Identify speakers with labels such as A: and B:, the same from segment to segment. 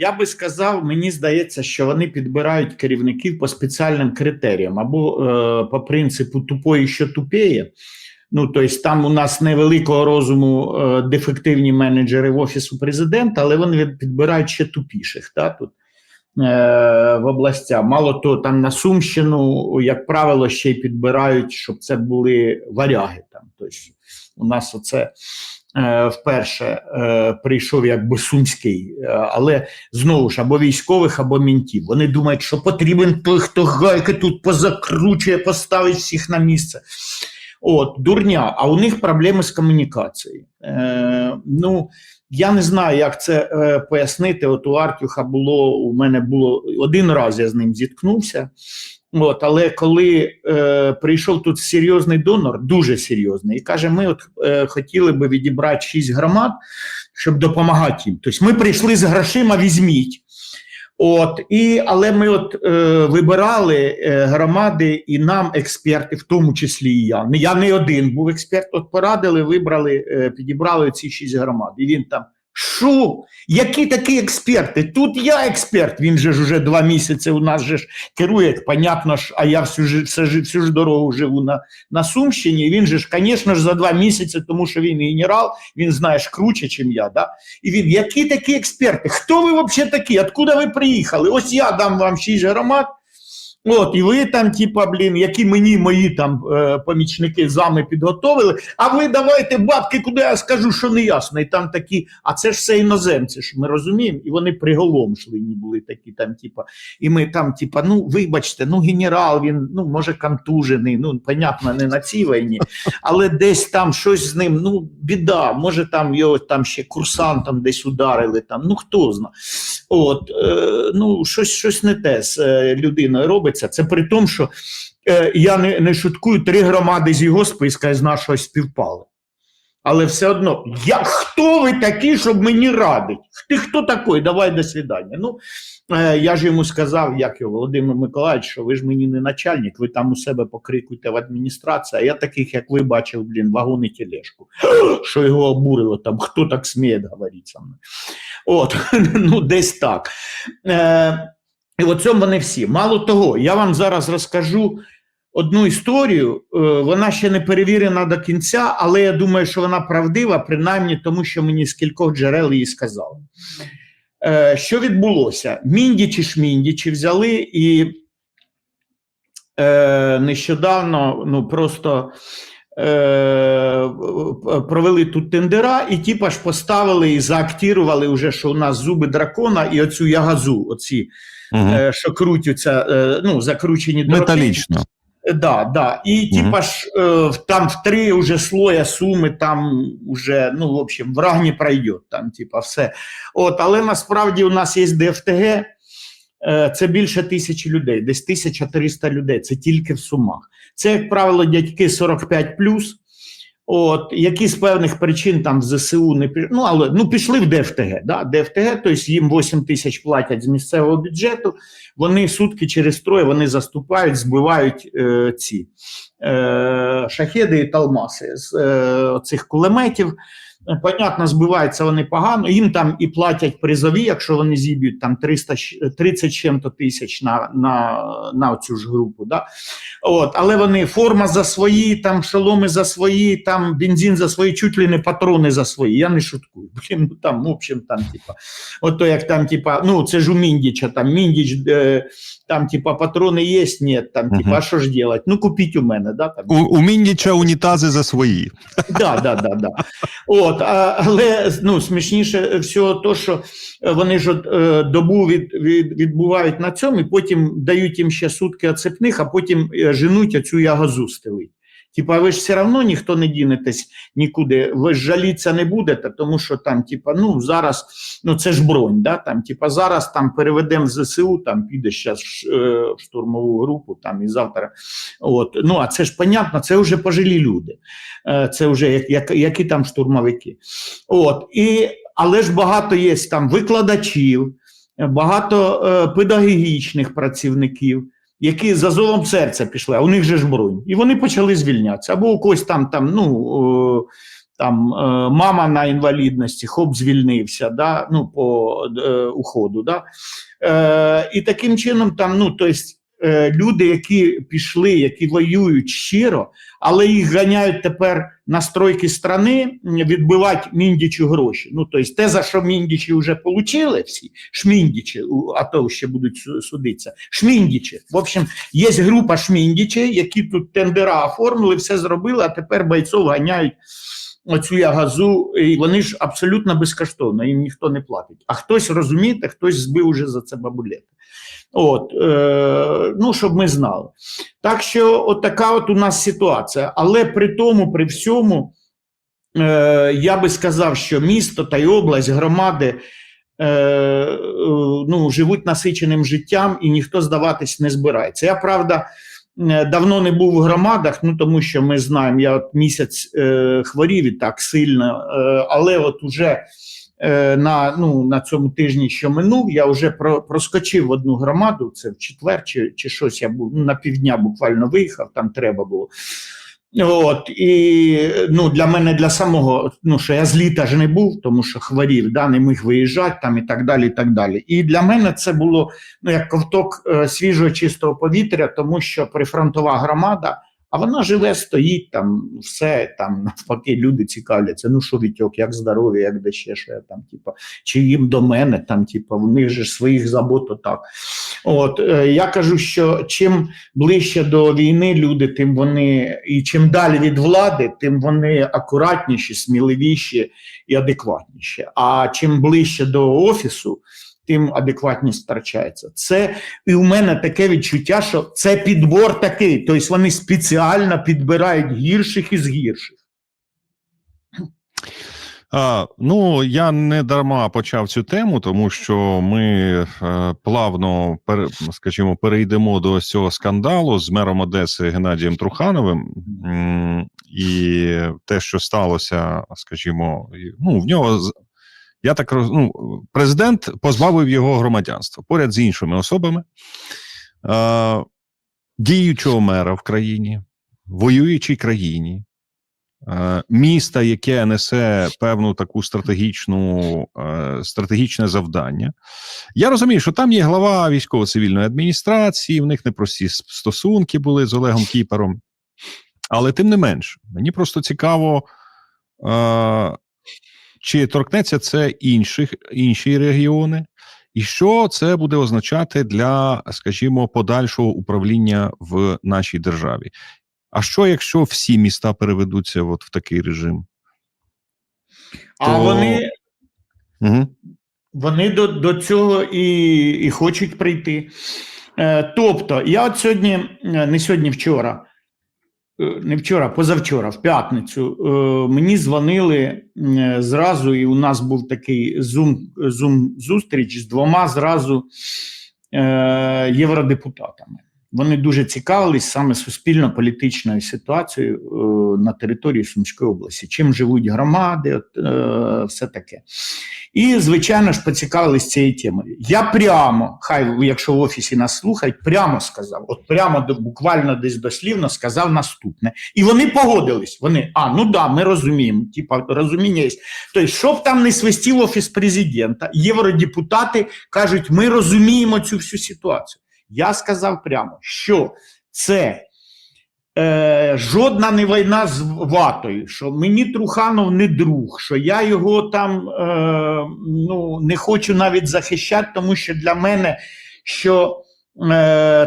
A: Я би сказав, мені здається, що вони підбирають керівників по спеціальним критеріям або е, по принципу тупої, що тупіє. Ну, тобто, там у нас невеликого розуму е, дефективні менеджери в офісу президента, але вони підбирають ще тупіших. Та, тут, е, в областях. Мало того, там на Сумщину, як правило, ще й підбирають, щоб це були варяги. Там. Тобто, у нас оце вперше е, прийшов якби сумський, е, але знову ж або військових, або мінтів. Вони думають, що потрібен той, хто гайки тут позакручує, поставить всіх на місце. От, дурня, а у них проблеми з комунікацією. Е, ну, я не знаю, як це е, пояснити. От у Артюха було, у мене було один раз я з ним зіткнувся. От, але коли е, прийшов тут серйозний донор, дуже серйозний, і каже: ми от е, хотіли би відібрати шість громад, щоб допомагати їм. Тобто ми прийшли з грошима, візьміть. От, і, але ми от е, вибирали е, громади, і нам експерти, в тому числі і я. Я не один був експерт. От порадили, вибрали, е, підібрали ці шість громад. І він там. Що? Які такі експерти? Тут я експерт. Він же ж уже два місяці у нас же ж керує, понятно ж, а я всю ж всю, ж- дорогу живу на, на Сумщині. Він же ж, звісно ж, за два місяці, тому що він генерал, він знаєш круче, ніж я. Да? І він, які такі експерти? Хто ви взагалі такі? Откуда ви приїхали? Ось я дам вам шість громад. От, і ви там, типа, блін, які мені мої там е, помічники зами підготовили, а ви давайте бабки, куди я скажу, що не ясно. І там такі, а це ж все іноземці, ж ми розуміємо, і вони приголомшлені були такі там, типа, і ми там, типа, ну вибачте, ну генерал, він ну може контужений, ну понятно, не на цій війні, але десь там щось з ним, ну біда, може там його там ще курсантом десь ударили, там, ну хто знає. От, е, ну, щось, щось не те з е, людиною робиться. Це при тому, що е, я не, не шуткую, три громади з його списка з нашого співпали. Але все одно, я, хто ви такі, щоб мені радить? Ти хто такий? Давай до свидання. Ну, е, я ж йому сказав, як його Володимир Миколаївич, що ви ж мені не начальник, ви там у себе покрикуйте в адміністрації, а я таких, як ви бачив, блін, вагон і тележку. Що його обурило там, хто так сміє говорити со мною. От, ну десь так. Е, і от цьому вони всі. Мало того, я вам зараз розкажу одну історію. Е, вона ще не перевірена до кінця, але я думаю, що вона правдива, принаймні тому, що мені з кількох джерел її сказали. Е, що відбулося? Міндічі шміндічі взяли і е, нещодавно ну, просто провели тут тендера, і типа ж поставили і заактірували вже, що у нас зуби дракона і оцю ягазу, оці,
B: Угу.
A: що крутяться, е, ну, закручені дроти.
B: Металічно.
A: Е, Да, да. І типа ж там в три уже слоя суми, там уже, ну, в общем, враг не пройде, там, типа, все. От, але насправді у нас є ДФТГ, це більше тисячі людей, десь 1300 людей, це тільки в сумах. Це, як правило, дядьки 45 От, які з певних причин там в ЗСУ не пішли, ну, але ну, пішли в ДФТГ. Да? ДФТГ, тобто їм 8 тисяч платять з місцевого бюджету, вони сутки через троє вони заступають, збивають е, ці е, шахеди і талмаси з е, цих кулеметів. Е, Понятно, збиваються вони погано. Їм там і платять призові, якщо вони зіб'ють там 300, 30 чим-то тисяч на, на, на цю ж групу. Да? От, але вони форма за свої, там шоломи за свої, там бензин за свої, чуть ли не патрони за свої. Я не шуткую. Блін, ну там, в общем, там, типа, ото як там, типа, ну це ж у Міндіча, там Міндіч, е, там, типа, патрони є, ні, там, типа,
B: угу.
A: а що ж делать? Ну, купіть у мене, да, там.
B: У, у Мінніча унітази за свої.
A: Да, да, да, да. От, а, але ну, смішніше всього то, що е, вони ж е, добу від, від, відбувають на цьому, і потім дають їм ще сутки оцепних, а потім е, женуть оцю ягозу стелить. Типа, ви ж все одно ніхто не дінетесь нікуди, ви ж жаліться не будете, тому що там, типа, ну зараз, ну це ж бронь, да, там, типа, зараз там переведемо в ЗСУ, там піде зараз в штурмову групу, там і завтра. От, ну а це ж понятно, це вже пожилі люди. Е, це вже як, як, які там штурмовики. От, і, але ж багато є там викладачів, е, багато е, педагогічних працівників, які за зовом серця пішли, а у них же ж бронь. І вони почали звільнятися. Або у когось там, там ну, е, там е, мама на інвалідності, хоп, звільнився, да, ну, по е, уходу. Да. І таким чином, там, ну, то есть, люди, які пішли, які воюють щиро, але їх ганяють тепер на стройки страни відбивати міндічу гроші. Ну, тобто, те, за що міндічі вже отримали всі, шміндічі, а то ще будуть судитися. Шміндічі. В общем, є група шміндічей, які тут тендера оформили, все зробили, а тепер бойців ганяють оцю ягазу, і вони ж абсолютно безкоштовно, їм ніхто не платить. А хтось розумієте, хтось збив уже за це бабулети. От, е, ну, щоб ми знали. Так що, от така от у нас ситуація. Але при тому, при всьому, е, я би сказав, що місто та й область, громади е, ну, живуть насиченим життям і ніхто здаватись не збирається. Я правда. е, Давно не був в громадах, ну тому що ми знаємо, я от місяць е, хворів і так сильно, е, але от уже на, ну, на цьому тижні, що минув, я вже про, проскочив одну громаду, це в четвер чи, чи щось я був ну, на півдня буквально виїхав, там треба було. От, і ну, для мене для самого, ну що я з літа ж не був, тому що хворів, да, не міг виїжджати там і так далі. І так далі. І для мене це було ну, як ковток е, свіжого чистого повітря, тому що прифронтова громада, а вона живе, стоїть там, все там навпаки, люди цікавляться. Ну що Вітьок, як здоров'я, як де ще що там, типу, чи їм до мене, там, в них же ж своїх забот отак. От е, я кажу, що чим ближче до війни люди, тим вони і чим далі від влади, тим вони акуратніші, сміливіші і адекватніші. А чим ближче до офісу, тим адекватність втрачається. Це і у мене таке відчуття, що це підбор такий. Тобто вони спеціально підбирають гірших із гірших.
B: А, ну, я не дарма почав цю тему, тому що ми е, плавно, пере, скажімо, перейдемо до цього скандалу з мером Одеси Геннадієм Трухановим. І те, що сталося, скажімо, ну, в нього я так роз, ну, президент позбавив його громадянства поряд з іншими особами. Е, діючого мера в країні, воюючій країні, е, міста, яке несе певну таку стратегічну е, стратегічне завдання. Я розумію, що там є глава військово-цивільної адміністрації, в них непрості стосунки були з Олегом Кіпером. Але тим не менш, мені просто цікаво, е, чи торкнеться це інших, інші регіони, і що це буде означати для, скажімо, подальшого управління в нашій державі. А що, якщо всі міста переведуться от в такий режим?
A: А
B: То-
A: вони,
B: Угу.
A: вони до, до цього і, і хочуть прийти. Е, тобто, я от сьогодні, е, не сьогодні, вчора, не вчора, позавчора, в п'ятницю, е, мені дзвонили е, зразу, і у нас був такий зум, зум зустріч з двома зразу е, євродепутатами. Вони дуже цікавились саме суспільно-політичною ситуацією е, на території Сумської області, чим живуть громади, от, е, все таке. І, звичайно ж, поцікавились цією темою. Я прямо, хай якщо в офісі нас слухають, прямо сказав, от прямо до, буквально десь дослівно сказав наступне. І вони погодились. Вони, а, ну да, ми розуміємо. Типа, розуміння є. Тобто, щоб там не свистів офіс президента, євродепутати кажуть, ми розуміємо цю всю ситуацію. Я сказав прямо, що це е, жодна не війна з ватою, що мені Труханов не друг, що я його там е, ну, не хочу навіть захищати, тому що для мене що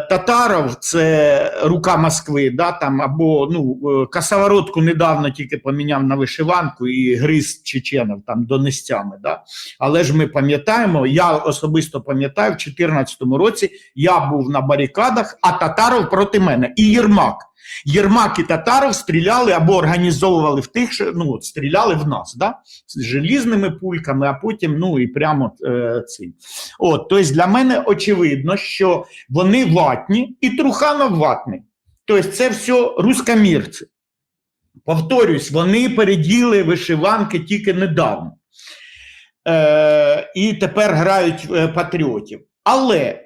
A: Татаров це рука Москви, да, там, або ну, е, косоворотку недавно тільки поміняв на вишиванку і гриз чеченів там донестями. Да. Але ж ми пам'ятаємо, я особисто пам'ятаю, в 2014 році я був на барикадах, а Татаров проти мене і Єрмак. Єрмак і Татаров стріляли або організовували в тих, ну, от, стріляли в нас, да? з желізними пульками, а потім ну і прямо е, цим. От, тобто для мене очевидно, що вони ватні і Труханов ватний. Тобто це все рускомірці. Повторюсь, вони переділи вишиванки тільки недавно. Е, і тепер грають е, патріотів. Але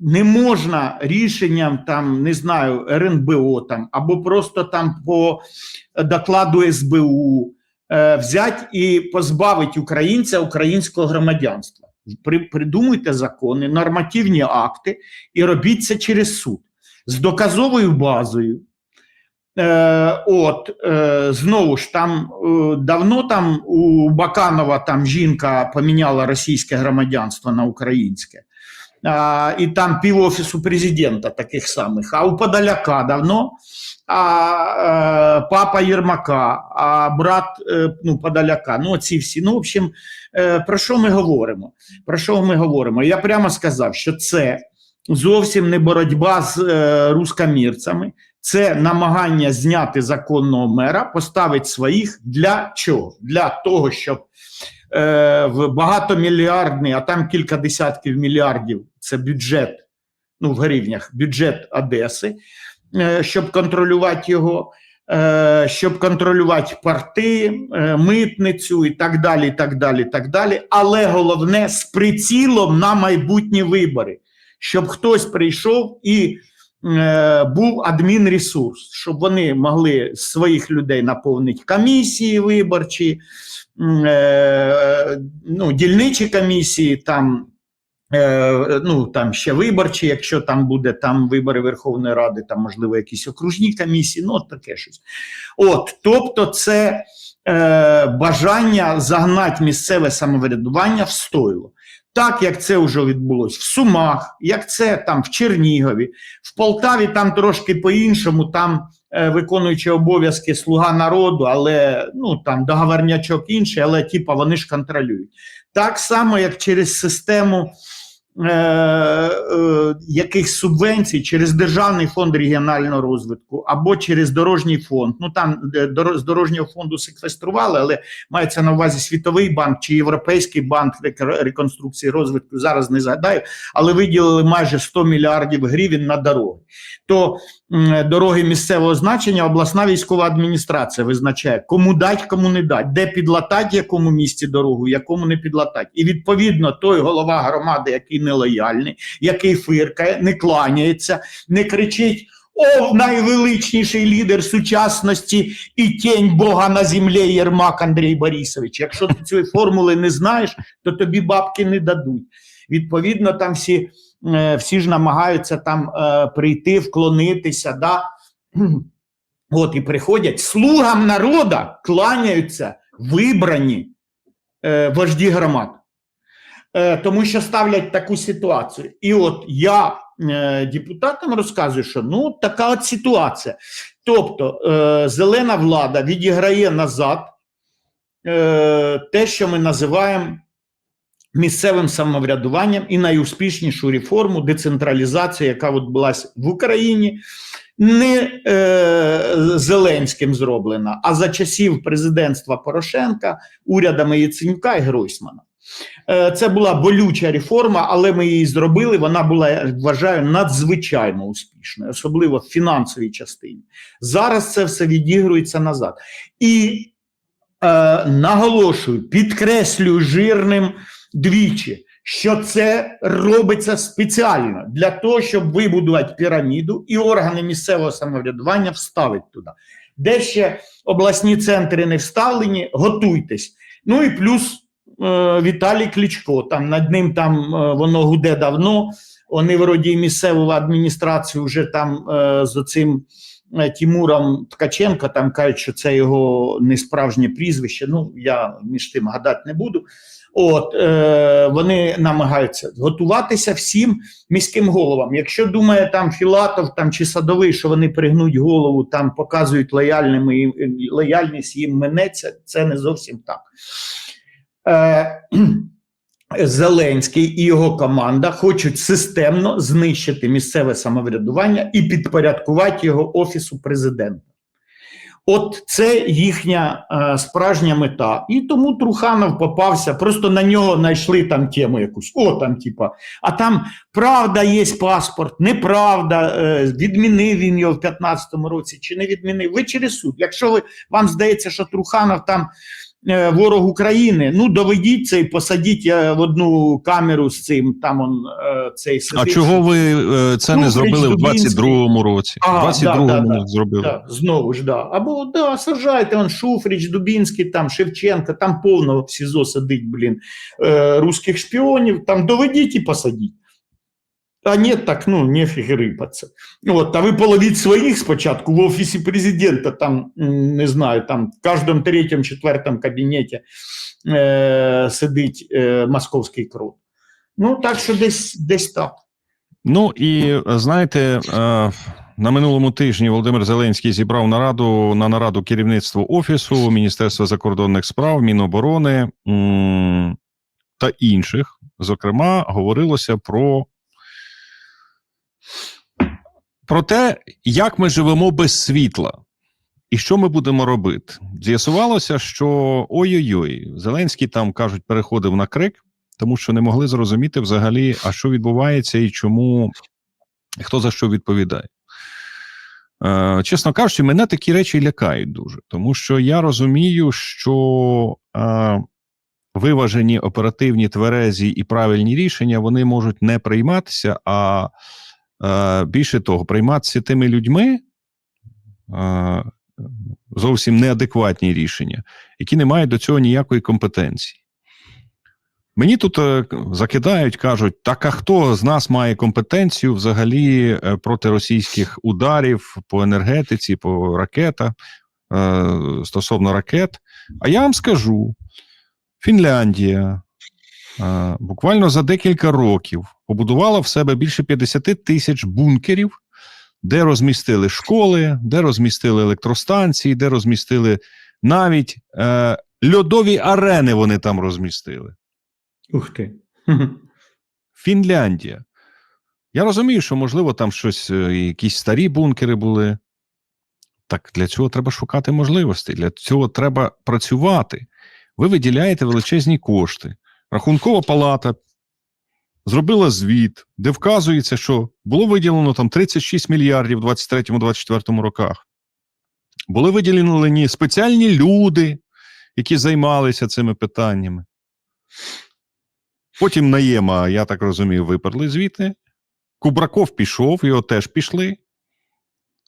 A: не можна рішенням там, не знаю, РНБО там, або просто там по докладу СБУ е, взяти і позбавити українця українського громадянства. При, придумуйте закони, нормативні акти і робіть це через суд з доказовою базою. Е, от, е, знову ж там е, давно там у Баканова там жінка поміняла російське громадянство на українське. І там пів офісу президента таких самих. А у Подоляка давно, а е, папа Єрмака, а брат е, ну, Подоляка. Ну, ці всі. Ну, в общем, е, про що ми говоримо? Про що ми говоримо? Я прямо сказав, що це зовсім не боротьба з е, рускомірцями, це намагання зняти законного мера, поставити своїх для чого? Для того, щоб е, в багатомільярдний, а там кілька десятків мільярдів це бюджет, ну в гривнях, бюджет Одеси, е, щоб контролювати його, е, щоб контролювати порти, е, митницю і так далі. так далі, так далі. Але головне з прицілом на майбутні вибори, щоб хтось прийшов і був адмінресурс, щоб вони могли своїх людей наповнити комісії виборчі, ну, дільничі комісії, там, ну, там ще виборчі, якщо там буде там вибори Верховної Ради, там, можливо, якісь окружні комісії, ну, от таке щось. От, тобто, це е, бажання загнати місцеве самоврядування в стойло. Так як це вже відбулось в Сумах, як це там в Чернігові, в Полтаві там трошки по-іншому, там е, виконуючи обов'язки слуга народу, але ну там договорнячок інший, але типа вони ж контролюють. Так само, як через систему е, е, якихось субвенцій, через Державний фонд регіонального розвитку або через дорожній фонд. Ну там з дорожнього фонду секвестрували, але мається на увазі Світовий банк чи Європейський банк реконструкції розвитку. Зараз не згадаю, але виділили майже 100 мільярдів гривень на дороги. То дороги місцевого значення обласна військова адміністрація визначає, кому дать, кому не дать, де підлатати, якому місці дорогу, якому не підлатати. І відповідно той голова громади, який нелояльний, який фиркає, не кланяється, не кричить. О, найвеличніший лідер сучасності і тінь Бога на землі Єрмак Андрій Борисович. Якщо ти цієї формули не знаєш, то тобі бабки не дадуть. Відповідно, там всі, е, всі ж намагаються там е, прийти, вклонитися. Да? От і приходять слугам народа, кланяються вибрані е, вожді громад. Е, тому що ставлять таку ситуацію. І от я е, депутатам розказую, що ну така от ситуація. Тобто е, зелена влада відіграє назад те, що ми називаємо місцевим самоврядуванням і найуспішнішу реформу децентралізації, яка відбулася в Україні, не е, Зеленським зроблена, а за часів президентства Порошенка, урядами Яценюка і Гройсмана. Е, Це була болюча реформа, але ми її зробили. Вона була, вважаю, надзвичайно успішною, особливо в фінансовій частині. Зараз це все відігрується назад. І е, наголошую, підкреслюю жирним двічі, що це робиться спеціально для того, щоб вибудувати піраміду і органи місцевого самоврядування вставити туди. Де ще обласні центри не вставлені, готуйтесь. Ну і плюс Віталій Кличко. Там над ним там е, воно гуде давно. Вони вроді місцеву адміністрацію вже там е, з оцим е, Тимуром Ткаченко там кажуть, що це його несправжнє прізвище. Ну я між тим гадати не буду. От е, вони намагаються готуватися всім міським головам. Якщо думає там Філатов там чи садовий, що вони пригнуть голову, там показують лояльними лояльність їм минеться, це не зовсім так. Е, Зеленський і його команда хочуть системно знищити місцеве самоврядування і підпорядкувати його офісу президента. От це їхня е, справжня мета. І тому Труханов попався, просто на нього знайшли там тему якусь. О, там, типа, а там правда є паспорт, неправда, е, відмінив він його в 15-му році чи не відмінив. Ви через суд. Якщо ви, вам здається, що Труханов там ворог України, ну доведіть це і посадіть е, в одну камеру з цим. Там он, е, е,
B: А чого ви е, це не
A: Ну,
B: зробили в
A: Дубінський.
B: 22-му році?
A: А,
B: В 22-му
A: да, да,
B: не
A: да.
B: зробили.
A: Да, знову ж, да. Або да, сажайте, он Шуфрич, Дубінський, там Шевченко, там повно в СІЗО сидить, блін, е, русських шпіонів, там доведіть і посадіть. А ні, так ну нефіг рипатися. От, а ви половіть своїх спочатку в офісі президента, там не знаю, там в кожному третьому, четвертому кабінеті е, сидить е, московський крут. Ну, так що десь, десь так.
B: Ну і знаєте, е, на минулому тижні Володимир Зеленський зібрав нараду на нараду керівництво офісу, Міністерства закордонних справ, Міноборони та інших. Зокрема, говорилося про, про те, як ми живемо без світла. І що ми будемо робити? З'ясувалося, що ой-ой-ой, Зеленський там кажуть, переходив на крик, тому що не могли зрозуміти взагалі, а що відбувається і чому хто за що відповідає. Е, чесно кажучи, мене такі речі лякають дуже, тому що я розумію, що е, виважені оперативні тверезі і правильні рішення вони можуть не прийматися, а більше того, прийматися тими людьми. Е, Зовсім неадекватні рішення, які не мають до цього ніякої компетенції. Мені тут е, закидають, кажуть, так а хто з нас має компетенцію взагалі е, проти російських ударів по енергетиці, по ракетах е, стосовно ракет? А я вам скажу: Фінляндія е, буквально за декілька років побудувала в себе більше 50 тисяч бункерів, де розмістили школи, де розмістили електростанції, де розмістили навіть е, льодові арени вони там розмістили.
A: Ух ти.
B: Фінляндія. Я розумію, що, можливо, там щось, е, якісь старі бункери були. Так для цього треба шукати можливості, для цього треба працювати. Ви виділяєте величезні кошти. Рахункова палата зробила звіт, де вказується, що було виділено там 36 мільярдів у 23-24 роках. Були виділені спеціальні люди, які займалися цими питаннями. Потім Наєма, я так розумію, виперли звідти. Кубраков пішов, його теж пішли.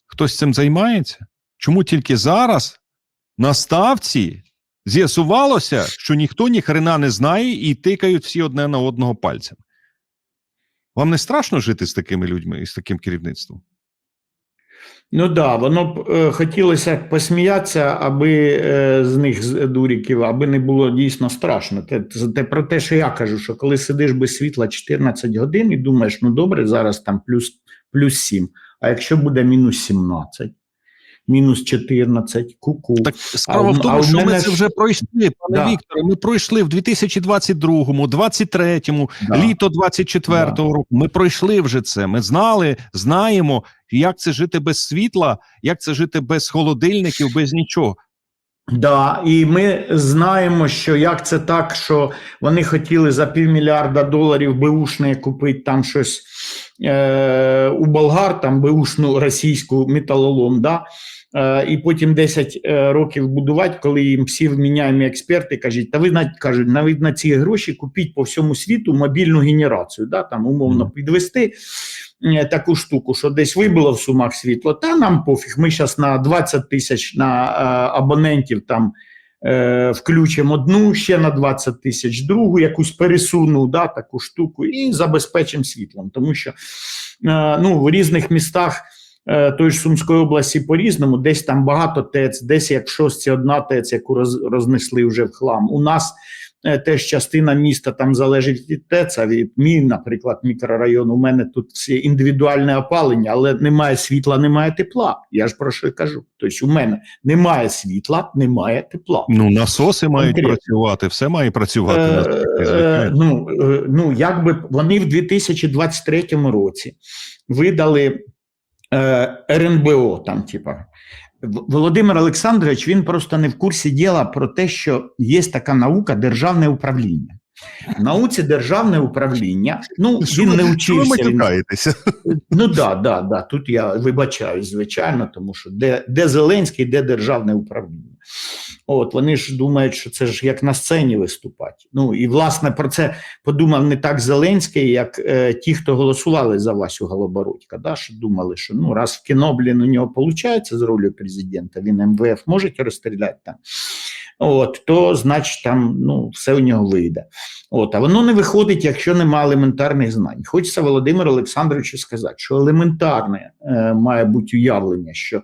B: Хтось цим займається? Чому тільки зараз на ставці з'ясувалося, що ніхто ні хрена не знає і тикають всі одне на одного пальцем? Вам не страшно жити з такими людьми і з таким керівництвом?
A: Ну так, да, воно б е, хотілося посміятися, аби е, з них з дуріків, аби не було дійсно страшно. Те, те про те, що я кажу, що коли сидиш без світла 14 годин і думаєш, ну добре, зараз там плюс, плюс 7, а якщо буде мінус 17, мінус 14, ку-ку.
B: Так справа
A: А
B: в
A: а
B: тому, що ми це вже пройшли, пане
A: Да.
B: Вікторе. Ми пройшли в 2022-му, 23-му,
A: Да.
B: літо 24-го року. Ми пройшли вже це. Ми знали, знаємо, як це жити без світла, як це жити без холодильників, без нічого.
A: Да, і ми знаємо, що як це так, що вони хотіли за півмільярда доларів беушне купити там щось е, у болгар, там беушну російську металолом, да? Е, і потім 10 е, років будувати, коли їм всі вміняємі експерти кажуть, та ви на, кажуть, навіть на ці гроші купіть по всьому світу мобільну генерацію, да? там умовно підвести е, таку штуку, що десь вибило в сумах світло, та нам пофіг, ми зараз на 20 тисяч на абонентів там е, включимо одну, ще на 20 тисяч, другу якусь пересуну, да, таку штуку, і забезпечимо світлом. Тому що е, ну, в різних містах тої ж Сумської області по-різному, десь там багато ТЕЦ, десь як шостці одна ТЕЦ, яку роз, рознесли вже в хлам. У нас е, теж частина міста там залежить від ТЕЦ, а від мій, наприклад, мікрорайон. У мене тут індивідуальне опалення, але немає світла, немає тепла. Я ж про що кажу. Тобто, у мене немає світла, немає тепла.
B: Ну, насоси мають
A: Конкретно.
B: працювати, все має працювати.
A: Е, е, ну, е, ну, якби вони в 2023 році видали е, РНБО, там, типа. Володимир Олександрович він просто не в курсі діла про те, що є така наука державне управління. В науці державне управління. Ну,
B: Що
A: він
B: ви-
A: не
B: що ви.
A: Він, ну да, да, да. Тут я вибачаюсь, звичайно, тому що де, де Зеленський, де державне управління. От вони ж думають, що це ж як на сцені виступати. Ну і власне про це подумав не так Зеленський, як е, ті, хто голосували за Васю Голобородька. Да, що думали, що ну раз в кіно, у нього виходить з ролі президента, він МВФ може розстріляти там. От, то значить там ну, все у нього вийде. От, а воно не виходить, якщо немає елементарних знань. Хочеться Володимиру Олександровичу сказати, що елементарне е, має бути уявлення, що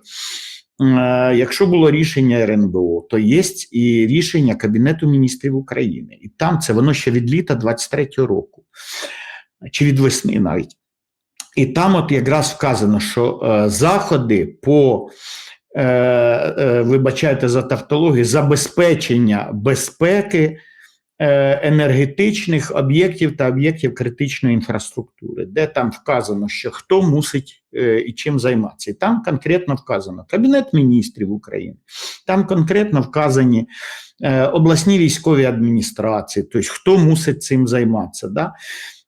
A: якщо було рішення РНБО, то є і рішення Кабінету міністрів України. І там це воно ще від літа 23-го року, чи від весни навіть. І там от якраз вказано, що е, заходи по е, е, вибачайте за тавтологію, забезпечення безпеки е, енергетичних об'єктів та об'єктів критичної інфраструктури, де там вказано, що хто мусить е, і чим займатися. І там конкретно вказано Кабінет міністрів України, там конкретно вказані е, обласні військові адміністрації, тобто хто мусить цим займатися. Да?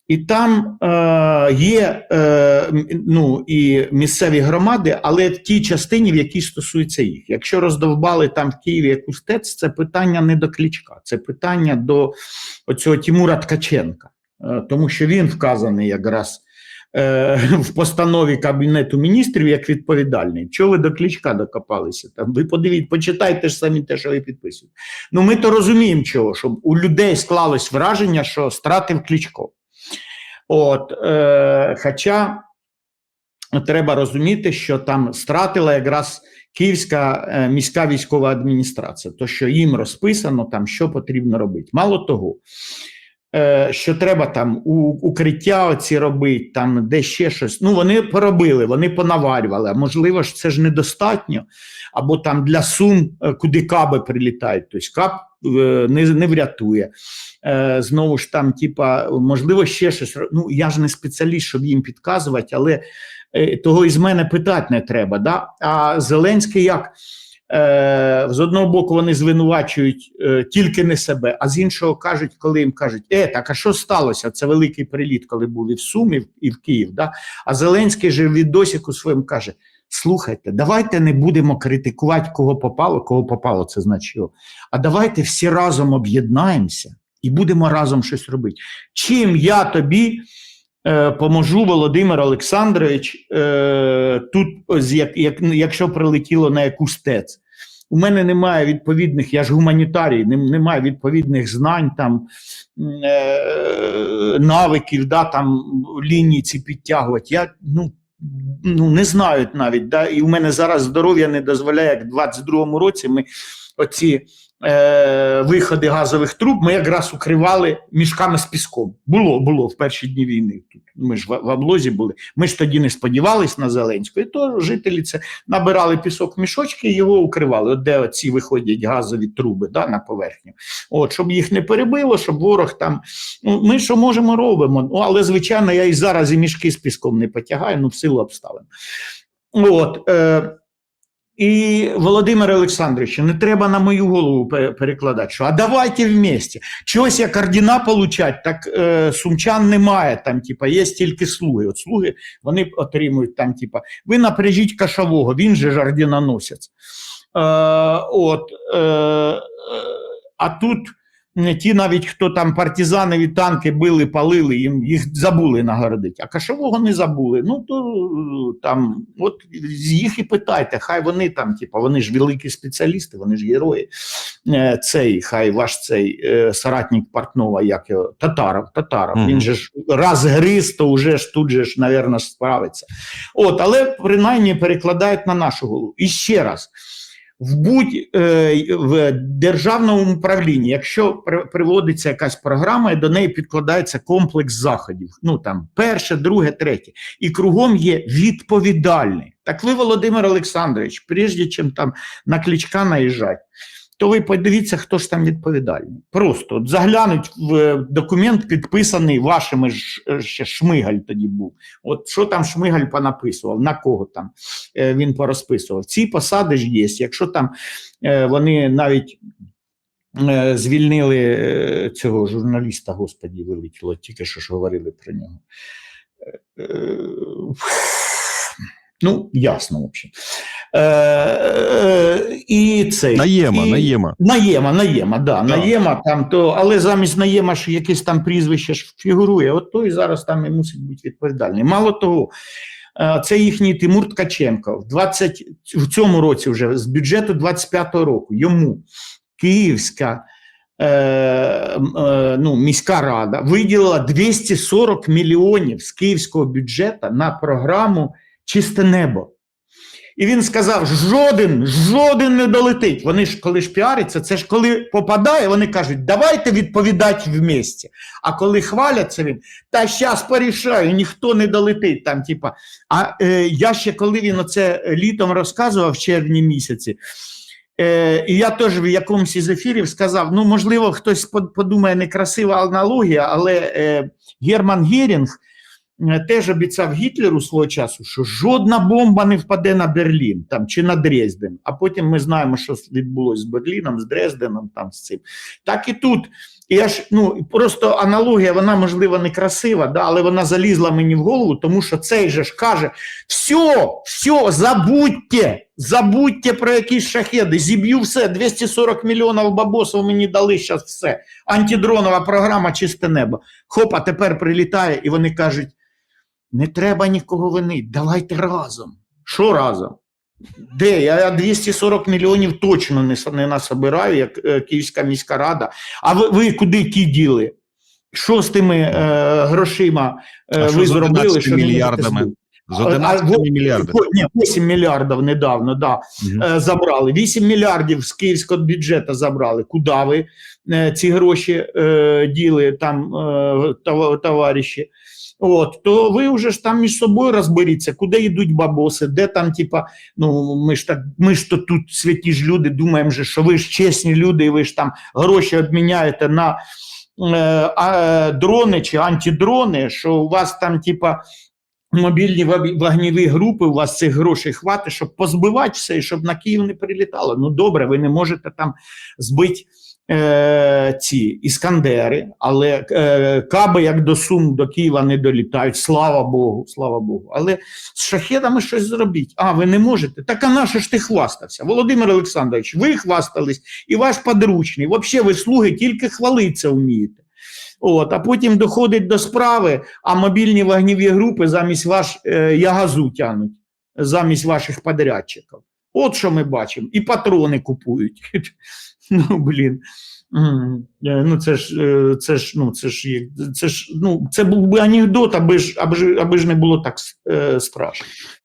A: І там е, є е, ну, і місцеві громади, але в тій частині, в якій стосується їх. Якщо роздовбали там в Києві якусь ТЕЦ, це питання не до Клічка, це питання до оцього Тимура Ткаченка, е, тому що він вказаний якраз е, в постанові Кабінету міністрів як відповідальний. Чого ви до Клічка докопалися? Там, ви подивіть, почитайте ж самі те, що ви підписуєте. Ну ми то розуміємо, чого, щоб у людей склалось враження, що стратив Клічко. От, е, хоча треба розуміти, що там стратила якраз Київська е, міська військова адміністрація, то що їм розписано, там що потрібно робити. Мало того, е, що треба там у, укриття оці робити, там де ще щось. Ну вони поробили, вони понаварювали. Можливо ж це ж недостатньо, або там для сум, е, куди каби прилітають. Тобто кап не, не врятує. Е, знову ж там, типа, можливо, ще щось. Ну я ж не спеціаліст, щоб їм підказувати, але е, того із мене питати не треба. Да? А Зеленський як? Е, з одного боку, вони звинувачують е, тільки не себе, а з іншого кажуть, коли їм кажуть, е, так а що сталося? Це великий приліт, коли був і в Сумі, і в Київ. Да? А Зеленський же в відосіку своєму каже: слухайте, давайте не будемо критикувати, кого попало, кого попало, це значить, його, а давайте всі разом об'єднаємося і будемо разом щось робити. Чим я тобі е, поможу, Володимир Олександрович, е, тут, як, як, якщо прилетіло на якусь ТЕЦ. У мене немає відповідних, я ж гуманітарій, немає відповідних знань, там, е, навиків, да, там, лінії ці підтягувати. Я ну, ну, не знають навіть. Да, і в мене зараз здоров'я не дозволяє, як в 22-му році ми оці е, виходи газових труб ми якраз укривали мішками з піском. Було, було в перші дні війни. Тут ми ж в, облозі були. Ми ж тоді не сподівались на Зеленського, і то жителі це набирали пісок в мішочки і його укривали. От де ці виходять газові труби да, на поверхню. От, щоб їх не перебило, щоб ворог там. Ну, ми що можемо, робимо. Ну, але, звичайно, я і зараз і мішки з піском не потягаю, ну, в силу обставин. От, е, і Володимир Олександрович, не треба на мою голову перекладати, що а давайте вместе. Чогось як ордена получать, так е, сумчан немає. Там, типа, є тільки слуги. От слуги вони отримують там, типа, ви напряжіть кашового, він же ж орденоносець. Е, от, е, е, а тут ті навіть, хто там партизани і танки били, палили, їм їх забули нагородити, а кашового не забули. Ну то е, там, от з їх і питайте, хай вони там, типу, вони ж великі спеціалісти, вони ж герої. Е, Цей, хай ваш цей е, соратник Портнова, як його, Татаров, Татаров,
B: Мгм.
A: він же ж раз гриз, то вже ж тут же ж, навірно, справиться. От, але принаймні перекладають на нашу голову. І ще раз. В будь е, в державному управлінні, якщо приводиться якась програма, і до неї підкладається комплекс заходів. Ну там перше, друге, третє, і кругом є відповідальний. Так ви, Володимир Олександрович, прежде чим там на клічка наїжджати, то ви подивіться, хто ж там відповідальний. Просто от заглянуть в е, документ, підписаний вашими е, ще Шмигаль тоді був. От що там Шмигаль понаписував, на кого там е, він порозписував. Ці посади ж є. Якщо там вони навіть звільнили цього журналіста, господі, вилетіло, тільки що ж говорили про нього. Ну, ясно, в общем. Е, е, і цей,
B: Наєма,
A: і,
B: наєма.
A: Наєма, наєма, да,
B: Да.
A: наєма там, то, але замість наєма ж якесь там прізвище ж фігурує, от той зараз там і мусить бути відповідальний. Мало того, е, це їхній Тимур Ткаченко в 20, в цьому році вже з бюджету 25-го року йому Київська е, е, ну, міська рада виділила 240 мільйонів з київського бюджету на програму Чисте небо. І він сказав: жоден, жоден не долетить. Вони ж коли ж піаряться, це ж коли попадає, вони кажуть, давайте відповідати вместе. А коли хваляться він, та щас порішаю, ніхто не долетить. Там, типа. А е, я ще коли він оце літом розказував в червні місяці. Е, і я теж в якомусь із ефірів сказав: ну, можливо, хтось под- подумає некрасива аналогія, але е, Герман Герінг е, теж обіцяв Гітлеру свого часу, що жодна бомба не впаде на Берлін там, чи на Дрезден. А потім ми знаємо, що відбулося з Берліном, з Дрезденом, там, з цим. Так і тут. Я ж, ну, просто аналогія, вона, можливо, не красива, да, але вона залізла мені в голову, тому що цей же ж каже: все, все, забудьте, забудьте про якісь шахеди, зіб'ю все, 240 мільйонів бабосів мені дали зараз все. Антидронова програма чисте небо. Хоп, а тепер прилітає, і вони кажуть: не треба нікого винити, давайте разом. Що разом? Де? Я 240 мільйонів точно не, не насобираю, як е, Київська міська рада. А ви, ви куди ті діли? Що з тими е, грошима е,
B: А
A: ви
B: з
A: зробили? Що
B: мільярдами? З 11
A: А, а,
B: мільярдів.
A: Ні, 8 мільярдів недавно, да, е, забрали. 8 мільярдів з київського бюджету забрали. Куди ви е, ці гроші е, діли там, е, тов- товариші? От, то ви вже ж там між собою розберіться, куди йдуть бабоси, де там, типа, ну ми ж так, ми ж то тут святі ж люди, думаємо, що ви ж чесні люди, і ви ж там гроші обміняєте на е, дрони чи антидрони, що у вас там, типа, мобільні вогневі групи, у вас цих грошей хватить, щоб позбивати все і щоб на Київ не прилітало. Ну добре, ви не можете там збити е, ці іскандери, але е, каби як до Сум, до Києва не долітають. Слава Богу, слава Богу. Але з шахедами щось зробіть. А, ви не можете? Так а на що ж ти хвастався? Володимир Олександрович, ви хвастались і ваш подручний. Взагалі, ви слуги тільки хвалитися вмієте. От, а потім доходить до справи, а мобільні вогневі групи замість ваш е, ягазу тянуть, замість ваших подрядчиків. От що ми бачимо. І патрони купують. Ну, блін. Ну, це ж, е, це ж, ну, це ж, це ж, ну, це був би анекдот, аби аби ж, аби ж не було так е, страшно.